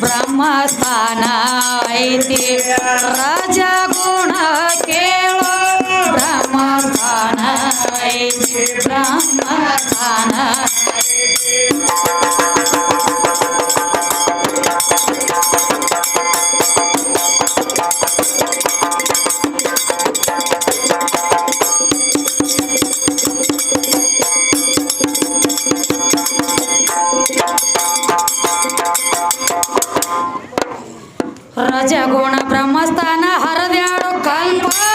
ಬ್ರಹ್ಮಸ್ಥಾನ ಬ್ರಹ್ಮಸ್ಥಾನ ಹರದ್ಯಾಡು ಕಲ್ಪನ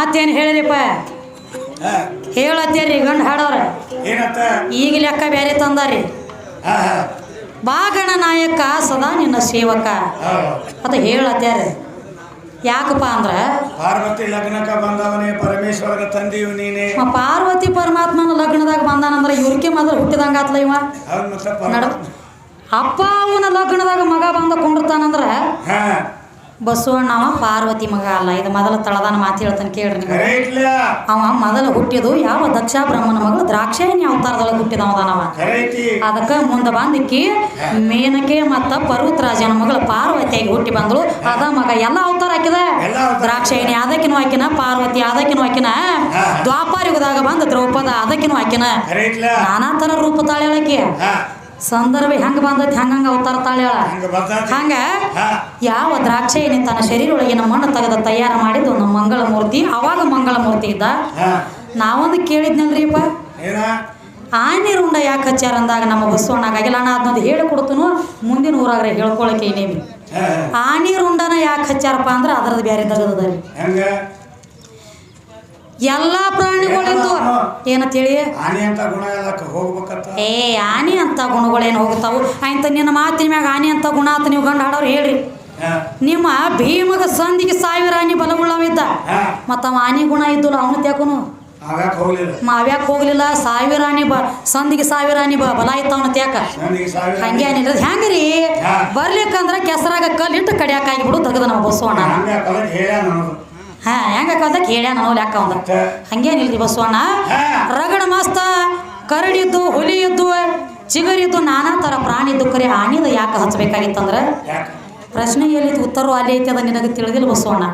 ಮತ್ತೇನು ಹೇಳಿರಿಪ್ಪ? ಹೇಳತ್ತೀರಿ ಗಂಡು ಹಾಡೋರ ಈಗ ಲೆಕ್ಕ ಬೇರೆ ತಂದಾರಿ. ಬಾಗಣ ನಾಯಕ ಸದಾ ನಿನ್ನ ಸೇವಕ. ಅದು ಹೇಳತ್ತೀರಿ ಯಾಕಪ್ಪ ಅಂದ್ರ? ಪಾರ್ವತಿ ಲಗ್ನಕ್ಕ ಬಂದವನೇ ಪರಮೇಶ್ವರ ತಂದೆಯು ನೀನೇ. ಪಾರ್ವತಿ ಪರಮಾತ್ಮನ ಲಗ್ನದಾಗ ಬಂದಾನಂದ್ರ ಇವ್ರಿಗೆ ಮೊದಲು ಹುಟ್ಟಿದಂಗ ಆತ್ಲ ಇವ? ನಡ ಅಪ್ಪ ಅವನ ಲಗ್ನದಾಗ ಮಗ ಬಂದ ಕುಂಡಿರ್ತಾನಂದ್ರ ಬಸವಣ್ಣವ ಪಾರ್ವತಿ ಮಗ ಅಲ್ಲ. ಇದು ಮೊದಲ ತಳದಾನ ಮಾತು ಹೇಳ್ತಾನೆ ಕೇಳ್ರಿ ನೀವು ಅವ ಮೊದಲ ಹುಟ್ಟಿದು ಯಾವ ದಕ್ಷ ಬ್ರಹ್ಮನ ಮಗಳು ದ್ರಾಕ್ಷಾಯಣಿ ಅವತಾರದೊಳಗೆ ಹುಟ್ಟಿದವದಾನವ ಅದಕ್ಕೆ ಮುಂದೆ ಬಂದಿಕ್ಕಿ ಮೇನಕೆ ಮತ್ತು ಪರ್ವತರಾಜನ ಮಗಳು ಪಾರ್ವತಿಯಾಗಿ ಹುಟ್ಟಿ ಬಂದಳು. ಅದ ಮಗ ಎಲ್ಲ ಅವತಾರ ಹಾಕಿದ. ದ್ರಾಕ್ಷಾಯಣಿ ಅದಕ್ಕಿನೂ ಹಾಕಿನ ಪಾರ್ವತಿ ಅದಕ್ಕಿನೂ ಹಾಕಿನ ದ್ವಾಪಾರ ಯುಗದಾಗ ಬಂದ ದ್ರೌಪದ ಅದಕ್ಕಿನೂ ಹಾಕಿನ. ನಾನಾ ಥರ ರೂಪ ತಾಳೆ ಸಂದರ್ಭ ಹೆಂಗೆ ಬಂದೈತಿ ಹಂಗ ಅವತಾರ ತಾಳ್ಯಾಳ ಹಂಗ ಯಾವ ದ್ರಾಕ್ಷೆ ಹಾ. ಯಾವ ದ್ರಾಕ್ಷಾಯಣಿ ತನ್ನ ಶರೀರ ಒಳಗಿನ ಮಣ್ಣು ತೆಗೆದ ತಯಾರು ಮಾಡಿದ್ದು ಒಂದು ಮಂಗಳ ಮೂರ್ತಿ ಅವಾಗ ಮಂಗಳ ಮೂರ್ತಿ ಇದ್ದ ನಾವೊಂದು ಕೇಳಿದ್ನಲ್ರಿಪ್ಪ? ಅಪ್ಪ ಆನೆ ರುಂಡ ಯಾಕೆ ಹಚ್ಚಾರ ಅಂದಾಗ ನಮ್ಮ ಬಸವಣ್ಣಾಗ ಆಗಿಲ್ಲ. ನಾ ಅದನ್ನೊಂದು ಹೇಳಿ ಕೊಡ್ತನು ಮುಂದಿನ ಊರಾಗ್ರೆ ಹೇಳ್ಕೊಳಕ್ಕೆ ಏನೇನು. ಆನೆ ರುಂಡನ ಯಾಕೆ ಹಚ್ಚಾರಪ್ಪ ಅಂದ್ರೆ ಅದರದ್ದು ಬೇರೆ ತಗದ ರೀ. ಎಲ್ಲ ಪ್ರಾಣಿಗಳಿದ್ದು ಏನಂತೇಳಿ? ಆನೆ ಅಂತ ಗುಣ ಎಲ್ಲ ಹೋಗ್ಬೇಕಂತ. ಏ ಆನೆ ಅಂತ ಗುಣಗಳೇನು ಹೋಗ್ತಾವು? ಆಯ್ತ ನಿನ್ನ ಮಾತಿನ ಮ್ಯಾಗ ಆನೆ ಅಂತ ಗುಣ ಅಂತ ನೀವು ಗಂಡ ಹಾಡೋರು ಹೇಳ್ರಿ. ನಿಮ್ಮ ಭೀಮಗ ಸಂದಿಗೆ ಸಾವಿರ ಆನೆ ಬಲಗುಳ್ಳವಿದ್ದ ಮತ್ತ ಮತ್ತು ಅವ ಆನೆ ಗುಣ ಇದ್ದಲ್ಲ ಅವನು ತ್ಯಾಕುನು ಮಾವ್ಯಾಕ ಹೋಗ್ಲಿಲ್ಲ ಸಾವಿರ ಆನೆ ಬ ಸಂದಿಗೆ ಸಾವಿರ ಆನೆ ಬ ಬಲ ಇತ್ತ ಅವನ ತ್ಯಾಕ ಹಂಗೆ ಏನಿಲ್ಲ ಹೆಂಗ್ರಿ. ಬರ್ಲಿಕ್ಕಂದ್ರ ಕೆಸರಾಗ ಕಲ್ಲಿಟ್ಟು ಕಡಿಯಾಕಾಗಿ ಬಿಡು ತೆಗೆದ ನಾವು ಬಸವಣ್ಣ. ಹಾ ಹೆಂಗ ಕಲ್ದಕ್ ಹೇಳ್ಯ ನಾನು ಲೆಕ್ಕ ಅವಂದ. ಹಂಗೇನಿಲ್ರಿ ಬಸವಣ್ಣ? ರಗಡ ಮಸ್ತ ಕರಡಿದ್ದು ಹುಲಿ ಇದ್ದು ಚಿಗರಿದ್ದು ನಾನಾ ಥರ ಪ್ರಾಣಿ ಇದ್ದು ಕರೆ ಆನಿದ ಯಾಕೆ ಹಚ್ಚಬೇಕಾಗಿತ್ತಂದ್ರೆ ಪ್ರಶ್ನೆ ಎಲ್ಲಿತ್ತು ಉತ್ತರ ಅಲ್ಲಿ ಐತಿ ಅದ ನಿನಗೆ ತಿಳಿದಿಲ್ಲ ಬಸವಣ್ಣ.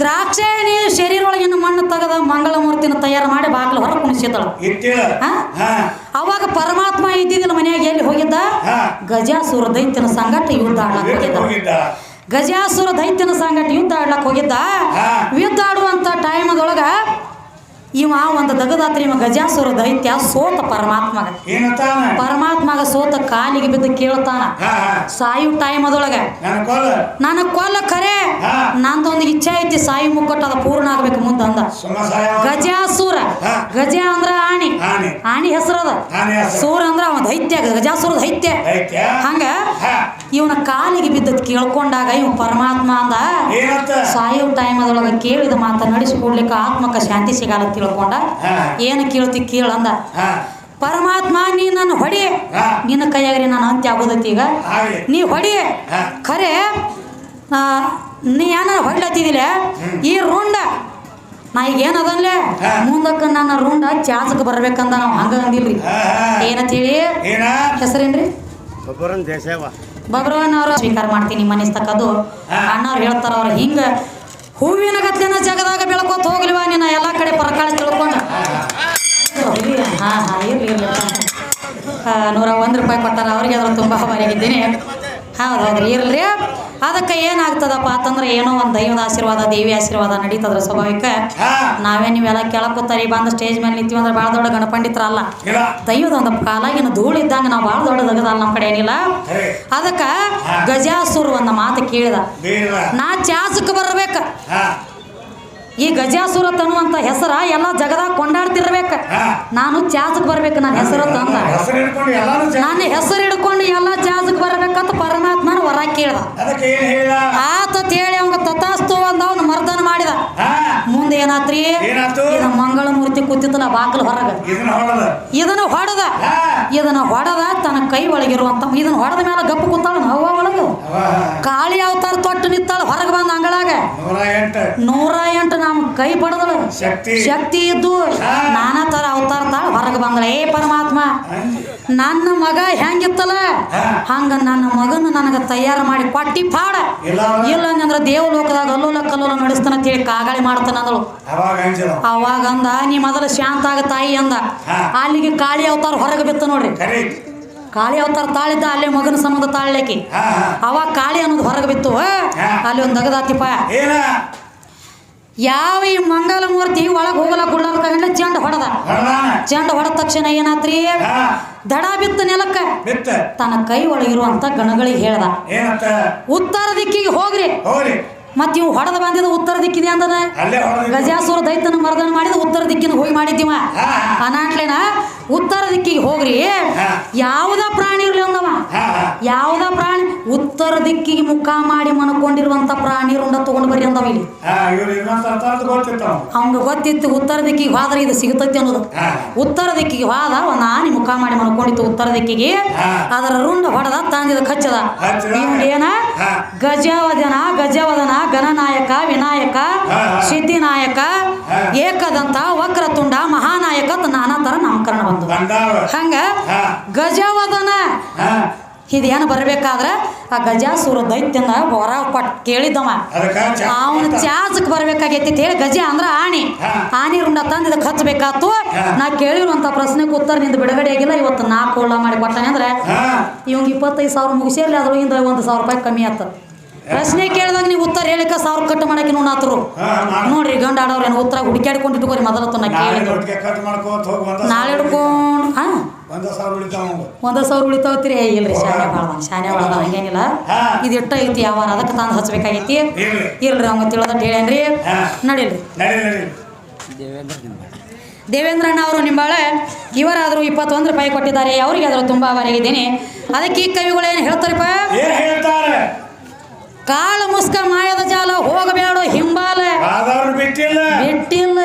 ದ್ರಾಕ್ಷೆ ನೀವು ಶರೀರ ಒಳಗಿನ ಮಣ್ಣು ತೆಗೆದ ಮಂಗಳ ಮೂರ್ತಿನ ತಯಾರು ಮಾಡಿ ಬಾಗಿಲು ಹೊರ ಕುಣಿಸಿದಳು. ಅವಾಗ ಪರಮಾತ್ಮ ಇದ್ದಿದ್ದಿಲ್ಲ ಮನೆಯಾಗ ಎಲ್ಲಿ ಹೋಗಿದ್ದ? ಗಜಾಸುರ ದೈತ್ಯನ ಸಂಗಟ ಯುದ್ಧ ಹೋಗಿದ್ದ. ಗಜಾಸುರ ದೈತ್ಯನ ಸಂಗಟ ಯುದ್ಧ ಹೋಗಿದ್ದ? ವಿದ್ದಾಡುವಂತ ಟೈಮದೊಳಗ ಇವ ಒಂದು ದಗದಾತ್ರಿ ಇವ ಗಜಾಸುರ ದೈತ್ಯ ಸೋತ ಪರಮಾತ್ಮಗ. ಪರಮಾತ್ಮಗ ಸೋತ ಕಾಲಿಗೆ ಬಿದ್ದು ಕೇಳ್ತಾನ. ಸಾಯು ಟೈಮ್ ಅದೊಳಗ. ನನ್ನ ಕೊಲ್ಲ ಕರೆ. ನಂದೊಂದು ಇಚ್ಛೆ ಐತಿ ಸಾಯಿ ಮುಕ್ಕಟ್ಟು ಅದ ಪೂರ್ಣ ಆಗ್ಬೇಕು ಮುಂದೆ ಅಂದ. ಗಜಾಸುರ. ಗಜ ಅಂದ್ರ ಆಣಿ. ಆಣಿ. ಹೆಸರದ ಹೆಸರು. ಸೂರ ಅಂದ್ರ ಅವ ದೈತ್ಯ ಗಜಾಸುರ ದೈತ್ಯ. ಹಂಗ ಇವನ ಕಾಲಿಗೆ ಬಿದ್ದದ್ ಕೇಳ್ಕೊಂಡಾಗ ಇವ್ ಪರಮಾತ್ಮ ಅಂದ ಸಾಯು ಟೈಮ್ ಅದೊಳಗ ಕೇಳಿದ ಮಾತ ನಡೆಸಿಕೊಡ್ಲಿಕ್ಕೆ ಆತ್ಮಕ ಶಾಂತಿ ಸಿಗಲ್ಲ ತಿಳ್ಕೊಂಡ. ಏನು ಕೇಳ್ತಿ ಕೇಳಂದ ಹಾ. ಪರಮಾತ್ಮ ನೀ ನನ್ನ ಹೊಡಿ. ನಿನ್ನ ಕೈಯಾಗ್ರಿ ನಾನು ಅಂತ್ಯ ಆಗೋದೈತಿ ಈಗ. ನೀ ಹೊಡಿ. ಹಾ. ಖರೆ ನೀ ಏನ ಹೊಡ್ಲತ್ತಿದಿಲ್ಲ ಈ ರುಂಡ. ನಾ ಈಗ ಏನದನ್ಲೆ ಮುಂದಕ್ಕ ಮುಂದಕ್ಕೆ ನನ್ನ ರುಂಡ ಚಾಚಕ್ ಬರ್ಬೇಕಂದ ನಾವು ಹಂಗ ಅಂದಿಲ್ರಿ. ಏನಂತೇಳಿ ಏನ? ಹೆಸರೇನ್ರಿ? ಬಬ್ರವನ್ ಅವ್ರ ಸ್ವೀಕಾರ ಮಾಡ್ತೀನಿ ಮನಸ್ತಕ್ಕದು. ಅಣ್ಣವ್ರು ಹೇಳ್ತಾರ ಅವ್ರ ಹಿಂಗ ಹೂವಿನ ಗತ್ಲಿನ ಜಗದಾಗ ಬೆಳ್ಕೋತ ಹೋಗ್ಲಿವಾ ನಿನ್ನ ಎಲ್ಲ ಕಡೆ ಪರಕಾಳ ತಿಳ್ಕೊಂಡು. ಹಾ ಹಾ ನೂರ ಒಂದು ರೂಪಾಯಿ ಕೊಟ್ಟಾರ. ಅವ್ರಿಗೆ ಅದ್ರ ತುಂಬ ಹೊರಗಿದ್ದೀನಿ ಹೌದು ಹೌದ್ರಿ. ಇರಲಿ. ಅದಕ್ಕೆ ಏನಾಗ್ತದಪ್ಪ ಅಂತಂದ್ರೆ ಏನೋ ಒಂದು ದೈವದ ಆಶೀರ್ವಾದ ದೇವಿ ಆಶೀರ್ವಾದ ನಡೀತದ್ರ ಸ್ವಾಭಾವಿಕ. ನಾವೇ ನೀವೆಲ್ಲ ಕೆಳಕೂತಾರಿ ಬಂದು ಸ್ಟೇಜ್ ಮೇಲೆ ನಿಂತೀವಿ ಅಂದ್ರೆ ಭಾಳ ದೊಡ್ಡ ಗಣಪಂಡಿತರಲ್ಲ. ಅಲ್ಲ ದೈವದ ಒಂದು ಕಾಲಾಗಿನ ಧೂಳು ಇದ್ದಂಗೆ ನಾವು ಭಾಳ ದೊಡ್ಡದಾಗದಲ್ಲ ನಮ್ಮ ಕಡೆ ಏನಿಲ್ಲ. ಅದಕ್ಕೆ ಗಜಾಸುರು ಒಂದು ಮಾತು ಕೇಳಿದ. ನಾ ಚಾಸಕ್ಕೆ ಬರ್ಬೇಕು. ಈ ಗಜಾಸುರ ತನ್ನುವಂತ ಹೆಸರ ಎಲ್ಲ ಜಗದಾಗ ಕೊಂಡಾಡ್ತಿರ್ಬೇಕು. ನಾನು ಚಾಸಕ್ಕೆ ಬರ್ಬೇಕು ನನ್ನ ಹೆಸರು ತಂದ ನಾನು ಹೆಸರು ಹಿಡ್ಕೊಂಡು ಎಲ್ಲ ಚಾಸಕ್ಕೆ ಬರ್ಬೇಕಂತ ಪರಮಾತ್ಮನ ವರ ಕೇಳ್ದ. ಆತ ಹೇಳಿ ಅವಂಗ ತಥಾಸ್ತು ಅಂದ ಅವ್ನು ಮರ್ದನ ಮಾಡಿದ ಹಾ ಮುಂದೆ ಏನಾತ್ರಿ? ಇದು ಮಂಗಳ ಮೂರ್ತಿ ಕೂತಿತ್ತಲ್ಲ ಬಾಕಲ್ ಹೊರಗ. ಇದನ್ನ ಹೊಡೆದ. ಇದನ್ನ ಹೊಡೆದ. ತನ್ನ ಕೈ ಒಳಗಿರುವಂತ ಇದನ್ನ ಹೊಡೆದ ಮೇಲೆ ಗಪ್ಪು ಕೂತಾಳ ಹವ್ವ ಒಳಗ. ಕಾಳಿ ಅವತಾರ ತೊಟ್ಟು ನಿತ್ತಾಳ ಹೊರಗ ಬಂದ ಅಂಗಳಾಗ. ನೂರ ಎಂಟು. ನಮ್ ಕೈ ಪಡೆದಳು ಶಕ್ತಿ. ಇದ್ದು. ನಾನಾ ತರ ಅವತಾರ ತಾಳ ಹೊರಗೆ ಬಂದಳ. ಏ ಪರಮಾತ್ಮ. ನನ್ನ ಮಗ ಹೆಂಗಿತ್ತಲ್ಲ. ಹಂಗ ನನ್ನ ಮಗನ ನನಗ ತಯಾರು ಮಾಡಿ ಪಟ್ಟಿ ಪಾಡ. ಇಲ್ಲ ಅಂದ್ರೆ ದೇವಲೋಕದಾಗ ಅಲ್ಲೋಲ ಕಲ್ಲೋಲ ನಡೆಸ್ತಾನ ಅಂತೇಳಿ ಕಾಗಾಳಿ ಮಾಡ್ತಾನ ಅಂದಳು. ಅವಾಗ ಅಂದ ನೀ ಮೊದಲು ಶಾಂತ ಆಗ ತಾಯಿ ಅಂದ. ಅಲ್ಲಿಗೆ ಕಾಳಿ ಅವತಾರ ಹೊರಗೆ ಬಿತ್ತ ನೋಡ್ರಿ. ಕಾಳಿ ಅವತಾರ ತಾಳಿದ್ದ ಅಲ್ಲಿ ಮಗನ ಸಂಬಂಧ ತಾಳ್ಲಿಕ್ಕೆ. ಅವಾಗ ಕಾಳಿ ಅನ್ನೋದು ಹೊರಗೆ ಬಿತ್ತು. ಅಲ್ಲಿ ಒಂದು ದಗದಾತಿಪ್ಪ. ಯಾವ ಈ ಮಂಗಲ ಮೂರ್ತಿ ಒಳಗೆ ಹೋಗಲ ಗುಳ್ಳಾರ್ಕಂಡ್ಲೆ ಚೆಂಡ ಹೊಡೆದ. ಚೆಂಡ ಹೊಡೆದ ತಕ್ಷಣ ಏನಾತ್ರಿ? ದಡ ಬಿತ್ತ ನೆಲಕ್ಕ. ತನ್ನ ಕೈ ಒಳಗಿರುವಂತ ಗಣಗಳಿಗೆ ಹೇಳ್ದ. ಉತ್ತರ ದಿಕ್ಕಿಗೆ ಹೋಗ್ರಿ. ಮತ್ ಇವು ಹೊಡೆದ ಬಂದಿದ ಉತ್ತರ ದಿಕ್ಕಿದೆ ಹೊಡೆದ ಗಜಾಸುರ ದೈತನ ಮರ್ದನ ಮಾಡಿದ ಉತ್ತರ ದಿಕ್ಕಿನ ಹೋಗಿ ಮಾಡಿದ್ದೀವ. ಅನಾಟ್ಲೇನ ಉತ್ತರ ದಿಕ್ಕಿಗೆ ಹೋಗ್ರಿ. ಯಾವುದ ಪ್ರಾಣಿ ಇರ್ಲಿ ಅಂದವ? ಯಾವುದ ಪ್ರಾಣಿ? ಉತ್ತರ ದಿಕ್ಕಿಗೆ ಮುಖ ಮಾಡಿ ಮನ್ಕೊಂಡಿರುವಂತ ಪ್ರಾಣಿ ರುಂಡ ತಗೊಂಡು ಬರ್ರಿ ಅಂದವ ಇಲ್ಲಿ. ಅವಂಗ ಗೊತ್ತಿತ್ತು ಉತ್ತರ ದಿಕ್ಕಿಗೆ ಹೋದ್ರೆ ಇದು ಸಿಗುತ್ತೈತಿ ಅನ್ನೋದು. ಉತ್ತರ ದಿಕ್ಕಿಗೆ ಹೋದ ಒಂದ್ ಆನಿ ಮುಖ ಮಾಡಿ ಮನ್ಕೊಂಡಿತ್ತು ಉತ್ತರ ದಿಕ್ಕಿಗೆ. ಅದರ ರುಂಡ ಹೊಡೆದ ತಂದಿದ ಕಚ್ಚದ. ಏನ. ಗಜವದನ ಗಜವದನ ಗಣನಾಯಕ ವಿನಾಯಕ. ಸಿದ್ಧಿನಾಯಕ ಏಕದಂತ ವಕ್ರತುಂಡ ಮಹಾನಾಯಕ ನಾನಾ ತರ ನಾಮಕರಣ ಬಂದು ಹಂಗ? ಗಜವದನ. ಹಾ ಇದೇನು ಬರ್ಬೇಕಾದ್ರೆ ಆ ಗಜಾಸುರ ದೈತ್ಯನ ಹೊರ ಪಟ್ ಕೇಳಿದ್ದವ. ಅವನ ಚಾಚಕ್ ಬರ್ಬೇಕಾಗೈತಿ ಹೇಳಿ ಗಜ ಅಂದ್ರ ಆಣಿ. ಆನಿ ರುಂಡ ತಂದು ಇದಕ್ಕೆ ಹಚ್ಚಬೇಕಾತು ನಾ ಕೇಳಿರುವಂತ ಪ್ರಶ್ನೆಗೆ ಉತ್ತರ ನಿಂದ ಬಿಡುಗಡೆ ಆಗಿಲ್ಲ. ಇವತ್ತು ನಾಲ್ಕು ಕೊಳ್ಳ ಮಾಡಿ ಕೊಟ್ಟಾನೆ ಅಂದ್ರೆ ಇವಂಗ ಇಪ್ಪತ್ತೈದು ಸಾವಿರ ಮುಗಿಸಿರ್ಲಿ ಅದ್ರೊಳಗಿಂದ ಒಂದು ಸಾವಿರ ರೂಪಾಯಿ ಕಮ್ಮಿ ಆತ. ಪ್ರಶ್ನೆ ಕೇಳಿದಾಗ ನೀವು ಉತ್ತರ ಹೇಳಿಕ ಸಾವಿರ ಕಟ್ ಮಾಡಕ್ಕೆ ನೋಡಾತರು ನೋಡ್ರಿ ಗಂಡ ಆಡೋರೇನು ಉತ್ತರ ಹುಡುಕ್ಯಾಡ್ಕೊಂಡು ಇಟ್ಕೋರಿ ಮೊದಲತ್ತು ನಾ ಕೇಳಿದ್ರು ನಾಳೆ ಹಿಡ್ಕೊಂಡು ಹಾ. ಒಂದ ಸಾವಿರ ಉಳಿತಾವತ್ರಿ ಇಲ್ರಿ ಶಾನೆ ಬಾಳ ಶಾನೆ ಬಾಳ ಹಂಗೇನಿಲ್ಲ. ಇದು ಇಟ್ಟ ಐತಿ ಯಾವ ಅದಕ್ಕೆ ತಂದು ಹಚ್ಬೇಕಾಗೈತಿ. ಇಲ್ರಿ ಅವಂಗ ತಿಳಿದಟ್ಟು ಹೇಳೇನ್ರಿ? ಹಾ. ನಡೀಲ್ರಿ. ನಡಿ ನಡಿ ದೇವೇಂದ್ರಣ್ಣ ಅವರು ನಿಂಬಾಳೆ ಇವರಾದರೂ ಇಪ್ಪತ್ತೊಂದು ರೂಪಾಯಿ ಕೊಟ್ಟಿದ್ದಾರೆ. ಅವರಿಗೆ ಆದರೂ ತುಂಬ ಬರೆಗಿದ್ದೀನಿ ಅದಕ್ಕೆ ಈ ಏನು ಹೇಳ್ತಾರಪ್ಪ? ಕಾಳು ಮುಸ್ಕ ಮಾಯದ ಜಾಲ ಹೋಗಬೇಡ ಹಿಂಬಾಲ. ಬಿಟ್ಟಿಲ್ಲ. ಬಿಟ್ಟಿಲ್ಲ.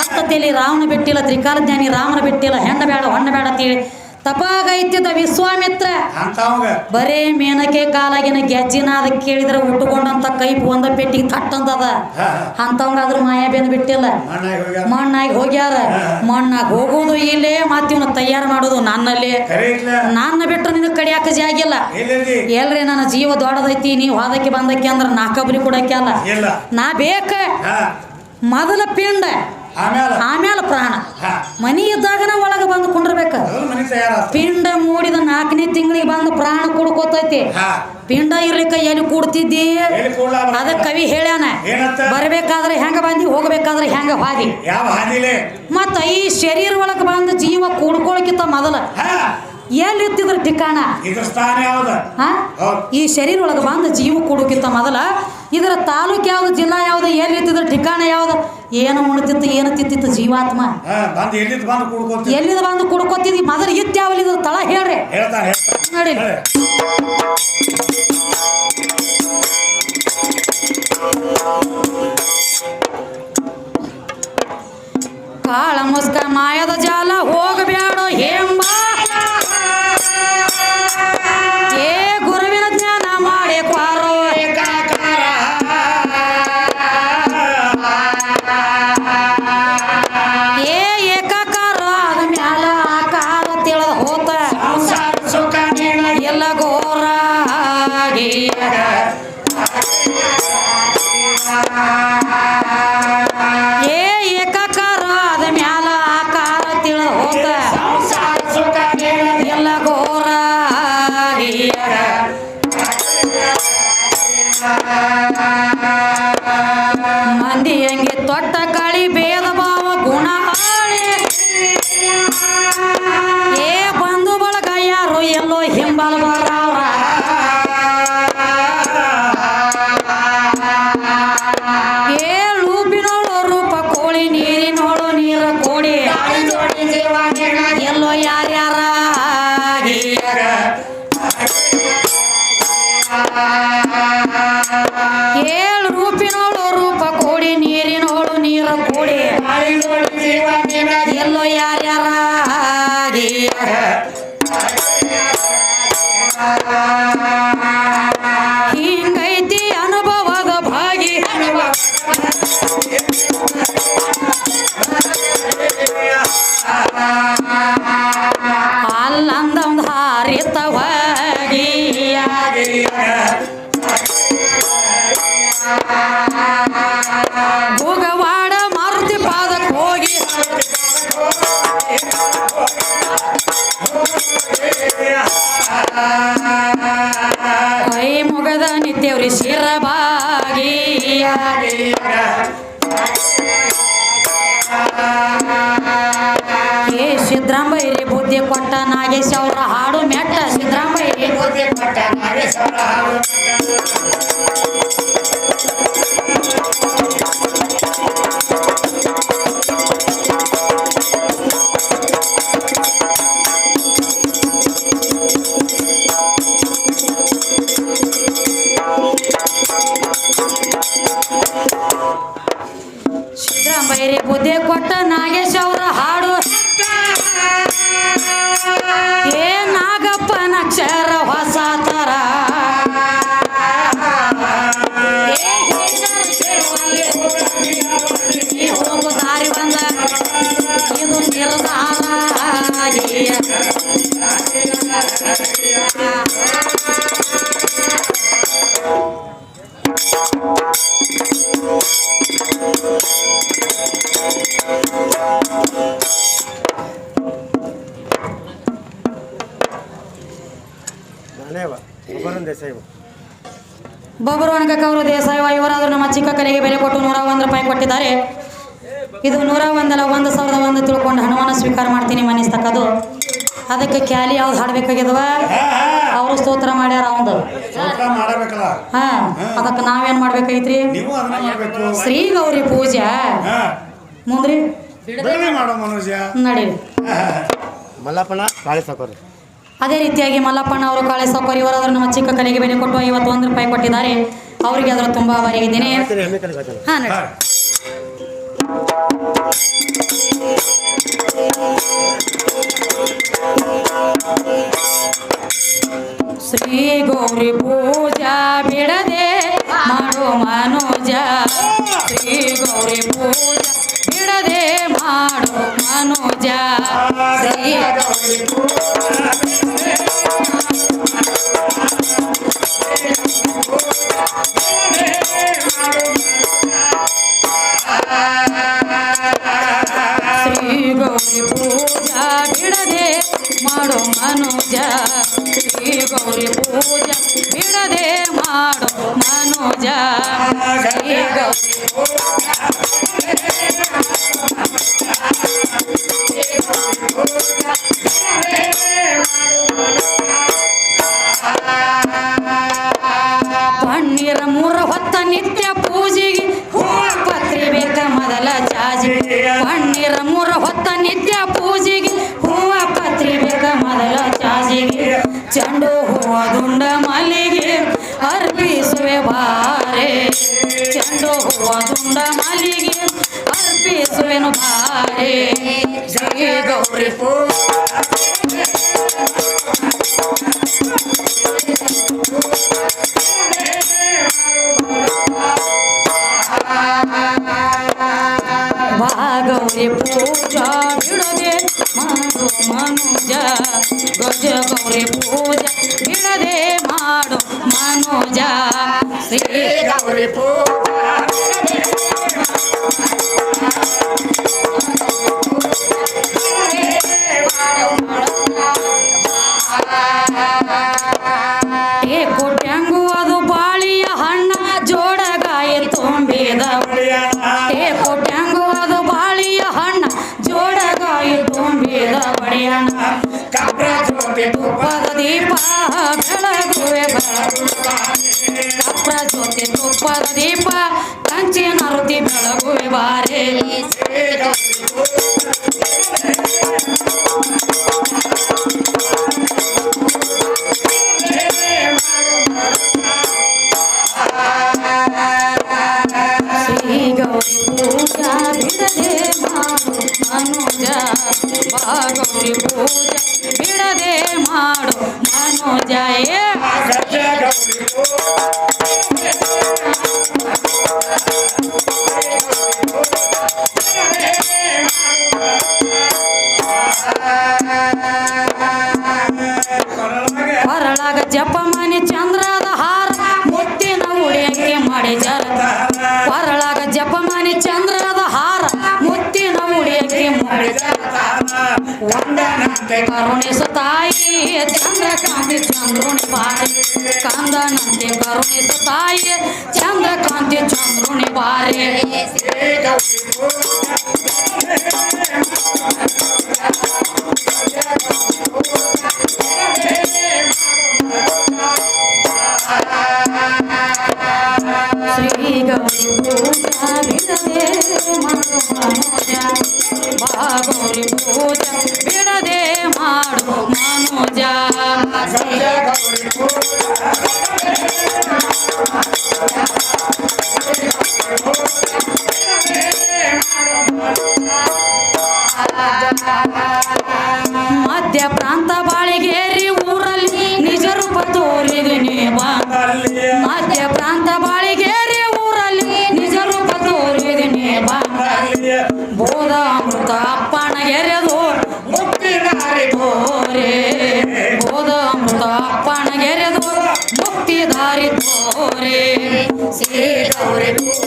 ಅತ್ತಲ್ಲಿ ರಾಮನ ಬಿಟ್ಟಿಲ್ಲ ತ್ರಿಕಾಲಜ್ಞಾನಿ ರಾಮನ ಬಿಟ್ಟಿಲ್ಲ ಹೆಣ್ಣ ಬೇಡ ಹೊಣ್ಣ ಬೇಡ ಅಂತೇಳಿ ತಪಾಗೈತಿದ್ದ ವಿಶ್ವಾಮಿತ್ರ. ಬರೇ ಮೇನಕೆ ಕಾಲಾಗಿನ ಗೆಜ್ಜಿನಾದ ಕೇಳಿದ್ರೆ ಉಟ್ಕೊಂಡಂತ ಕೈ ಒಂದ ಪೆಟ್ಟಿಗೆ ತಟ್ಟಂತದ ಅಂತವಂಗ ಅದ್ರ ಮಾಯಾಬೇನು ಬಿಟ್ಟಿಲ್ಲ. ಮಣ್ಣಾಗಿ ಹೋಗ್ಯಾರ. ಮಣ್ಣಾಗಿ ಹೋಗೋದು ಇಲ್ಲೇ ಮತ್ತೆ ಇವನು ತಯಾರು ಮಾಡೋದು ನನ್ನಲ್ಲಿ. ನನ್ನ ಬಿಟ್ಟು ನಿನ್ನ ಕಡಿಯಾಕ ಜಾಗಿಲ್ಲ ಆಗಿಲ್ಲ. ಎಲ್ರಿ ನನ್ನ ಜೀವ ದೊಡ್ಡದೈತಿ ನೀವು ಹೋದಕ್ಕೆ ಬಂದಕ್ಕೆ ಅಂದ್ರೆ ನಾ ಕಬರಿ ಕೊಡಕ್ಕೆ ಅಲ್ಲ. ನಾ ಬೇಕ ಮೊದಲ ಪಿಂಡ. ಆಮೇಲೆ ಪ್ರಾಣ ಮನಿ ಇದ್ದಾಗನ ಒಳಗೆ ಬಂದು ಕುಂಡ್ರಬೇಕ. ಪಿಂಡ ಮೂಡಿದ ನಾಲ್ಕನೇ ತಿಂಗಳಿಗೆ ಬಂದು ಪ್ರಾಣ ಕುಡ್ಕೋತೈತಿ. ಪಿಂಡ ಇರ್ಲಿಕ್ಕ ಎಲ್ಲಿ ಕೂಡ್ತಿದ್ದಿ? ಅದ ಕವಿ ಹೇಳ್ಯಾನ. ಬರ್ಬೇಕಾದ್ರೆ ಹೆಂಗ ಬಂದಿ ಹೋಗ್ಬೇಕಾದ್ರೆ ಹೆಂಗ ಹಾದಿ? ಮತ್ತ ಈ ಶರೀರ ಒಳಗೆ ಬಂದು ಜೀವ ಕೂಡ್ಕೊಳಕಿತ್ತ ಮೊದಲ ಎಲ್ಲಿ ಇತ್ತಿದ್ರ ಠಿಕಾಣ? ಈ ಶರೀರ ಒಳಗೆ ಬಂದ ಜೀವ ಕೂಡಕಿತ್ತ ಮೊದಲ ಇದರ ತಾಲೂಕ್ ಯಾವ್ದು ಜಿಲ್ಲಾ ಯಾವ್ದು ಎಲ್ಲಿ ಇತ್ತಿದ್ರ ಠಿಕಾಣ ಯಾವ್ದು? ಏನು ಉಣ್ತಿತ್ತು ಏನು ತಿತ್ತಿತ್ತು ಜೀವಾತ್ಮ? ಎಲ್ಲಿದ ಬಂದು ಕುಡ್ಕೋತಿದ್ವಿ ಮದರ್ ಇತ್ಯಾವಲ್ಲಿ ತಳ ಹೇಳ್ರಿ. ನೋಡಿ. ಕಾಳ ಮುಸ್ಕ ಮಾಯದ ಜಾಲ ಹೋಗಬೇಡ ಹೇಂಬ ಕೈ ಮುಗದ ನಿತ್ಯವ್ರಿ ಶಿರಬಾಗಿ. ಏ ಸಿದ್ರಾಂಬೈರಿ ಬುದ್ಧಿ ಕೊಟ್ಟ ನಾಗೇಶ್ ಅವರ ಹಾಡು ಮೆಟ್ಟ. ಸಿದ್ದರಾಮಯ್ಯರಿ ಬುದ್ಧಿ ಕೊಟ್ಟ ನಾಗೇಶ್ ಅವರ ಹಾಡು ಏ ಒಬ್ಬರೊಂದು ಅವರು ದೇಸಾಯವ ಇವರಾದರೂ ನಮ್ಮ ಚಿಕ್ಕ ಕಲೆಗೆ ಬೆಲೆ ಕೊಟ್ಟು ನೂರ ಒಂದು ರೂಪಾಯಿ ಕೊಟ್ಟಿದ್ದಾರೆ. ಇದು ನೂರ ಒಂದಲ್ಲ ಒಂದು ಸಾವಿರದ ಒಂದು ತಿಳ್ಕೊಂಡು ಹನುಮಾನ ಸ್ವೀಕಾರ ಮಾಡ್ತೀನಿ ಮನಿಸ್ತಕ್ಕದು ಅದಕ್ಕೆ ಕ್ಯಾಲಿ ಯಾವ್ದು ಹಾಡ್ಬೇಕಾಗ್ಯದವ? ಅವರು ಸ್ತೋತ್ರ ಮಾಡ್ಯಾರ ಅವಂದು. ಸ್ತೋತ್ರ ಮಾಡಬೇಕಲ್ಲ? ಹಾ ಅದಕ್ಕೆ ನಾವೇನ್ ಮಾಡ್ಬೇಕಾಗಿತ್ರಿ? ನೀವು ಅದನ್ನ ಮಾಡ್ಬೇಕು. ಶ್ರೀ ಗೌರಿ ಪೂಜೆ. ಮುಂದ್ರಿ? ನಡೀರಿ. ಮಲ್ಲಪ್ಪನ ಕಾಳಿ ಸಾಕೋರಿ. ಅದೇ ರೀತಿಯಾಗಿ ಮಲ್ಲಪ್ಪಣ್ಣ ಅವರು ಕಾಳೆ ಸೌಕರ್ಯ ಇವರಾದರೂ ನಮ್ಮ ಚಿಕ್ಕ ಕಲೆಗೆ ಬೆಲೆ ಕೊಟ್ಟು ಐವತ್ತು ಒಂದು ರೂಪಾಯಿ ಕೊಟ್ಟಿದ್ದಾರೆ. ಅವರಿಗೆ ಅದರ ತುಂಬಾ ಅವರಿಗಿದ್ದೇನೆ ಹಾಂ ಶ್ರೀ ಗೌರಿ ಪೂಜಾ ಬಿಡದೆ ಮಾಡೋ ಮನೋಜ. ಶ್ರೀ ಗೌರಿ ಪೂಜಾ ಬಿಡದೆ ಮಾಡೋ ಮನೋಜ. ಶ್ರೀ ಗೌರಿ ಶ್ರೀ Yeah. ಪನ್ನೀರ ಮೂರ ಹೊತ್ತ ನಿತ್ಯ ಪೂಜೆಗೆ ಹೂವ ಪತ್ರಿ ಬೇಕ ಮೊದಲ ಚಾಜಿಗೆ. ಚಂಡು ಹೂವ ದುಂಡ ಮಲ್ಲಿಗೆ ಅರ್ಪಿಸುವೆ ಬಾರೆ. ಚಂಡು ಹೂವ ದುಂಡ ಮಲ್ಲಿಗೆ ಅರ್ಪಿಸುವೆನು ಬಾರೆ. ಗಜ ಗೌರಿ ಪೂಜೆ ಬಿಡದೆ ಮಾಡು ಮನೋಜ. ಶ್ರೀ ಗೌರಿ ಏ ಕಪ್ರ ಜ್ಯೋತಿ ತುಪ್ಪದ ದೀಪ ಕಂಚಿನ ಋತಿ ಬೆಳಗುವೆ ಬಾರಿ. सदानंदे गरुणे सताये चंद्रकांते चंद्रुणे Por